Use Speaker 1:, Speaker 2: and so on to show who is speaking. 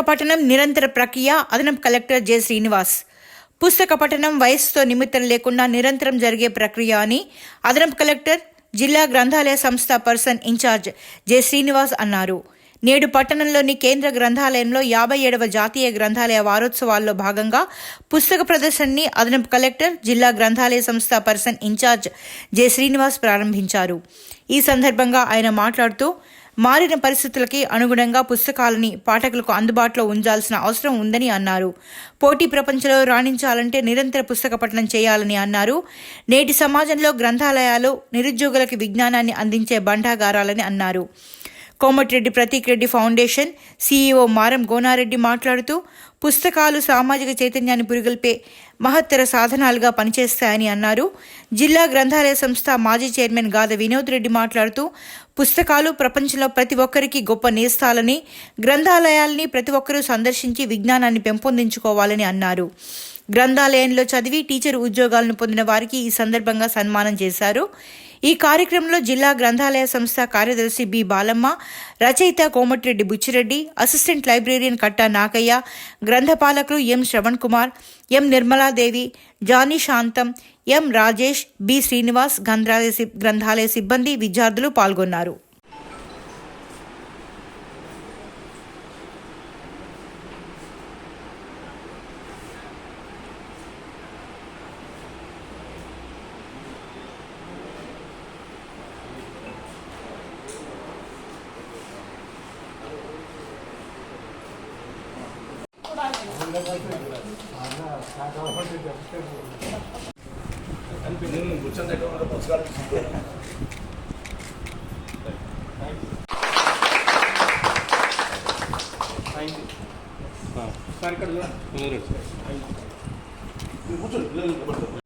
Speaker 1: పుస్తక పఠనం నిరంతర ప్రక్రియ అదనపు కలెక్టర్ జె. శ్రీనివాస్. పుస్తక పఠనం వయస్సుతో నిమిత్తం లేకుండా నిరంతరం జరిగే ప్రక్రియ అని అదనపు కలెక్టర్ జిల్లా గ్రంథాలయ సంస్థ పర్సన్ ఇన్ఛార్జ్ జె. శ్రీనివాస్ అన్నారు. నేడు పట్టణంలోని కేంద్ర గ్రంథాలయంలో యాభై ఏడవ జాతీయ గ్రంథాలయ వారోత్సవాల్లో భాగంగా పుస్తక ప్రదర్శనని అదనపు కలెక్టర్ జిల్లా గ్రంథాలయ సంస్థ పర్సన్ ఇన్ఛార్జ్ జె. శ్రీనివాస్ ప్రారంభించారు. ఈ సందర్భంగా ఆయన మాట్లాడుతూ మారిన పరిస్థితులకి అనుగుణంగా పుస్తకాలని పాఠకులకు అందుబాటులో ఉంచాల్సిన అవసరం ఉందని అన్నారు. పోటీ ప్రపంచంలో రాణించాలంటే నిరంతర పుస్తక పఠనం చేయాలని అన్నారు. నేటి సమాజంలో గ్రంథాలయాలు నిరుద్యోగులకు విజ్ఞానాన్ని అందించే బండాగారాలని అన్నారు. కోమటిరెడ్డి ప్రతీక్ రెడ్డి ఫౌండేషన్ సీఈఓ మారం గోనారెడ్డి మాట్లాడుతూ పుస్తకాలు సామాజిక చైతన్యాన్ని పురిగొల్పే మహత్తర సాధనాలుగా పనిచేస్తాయని అన్నారు. జిల్లా గ్రంథాలయ సంస్థ మాజీ చైర్మన్ గాద వినోద్ రెడ్డి మాట్లాడుతూ పుస్తకాలు ప్రపంచంలో ప్రతి ఒక్కరికి గొప్ప నేస్తాలని గ్రంథాలయాల్ని ప్రతి ఒక్కరూ సందర్శించి విజ్ఞానాన్ని పెంపొందించుకోవాలని అన్నారు. గ్రంథాలయంలో చదివి టీచర్ ఉద్యోగాలను పొందిన వారికి ఈ సందర్భంగా సన్మానం చేశారు. ఈ కార్యక్రమంలో జిల్లా గ్రంథాలయ సంస్థ కార్యదర్శి బి బాలమ్మ రచయిత Komatireddy Buchi Reddy assistant librarian Katta Nagaiah గ్రంథపాలకులు M Shravan Kumar M Nirmaladevi Jani Shantam M Rajesh B Srinivas గ్రంథాలయ గ్రంథాలయ సిబ్బంది విద్యార్థులు పాల్గొన్నారు.
Speaker 2: సార్ ఇక్కడ చూడండి. కూర్చోండి.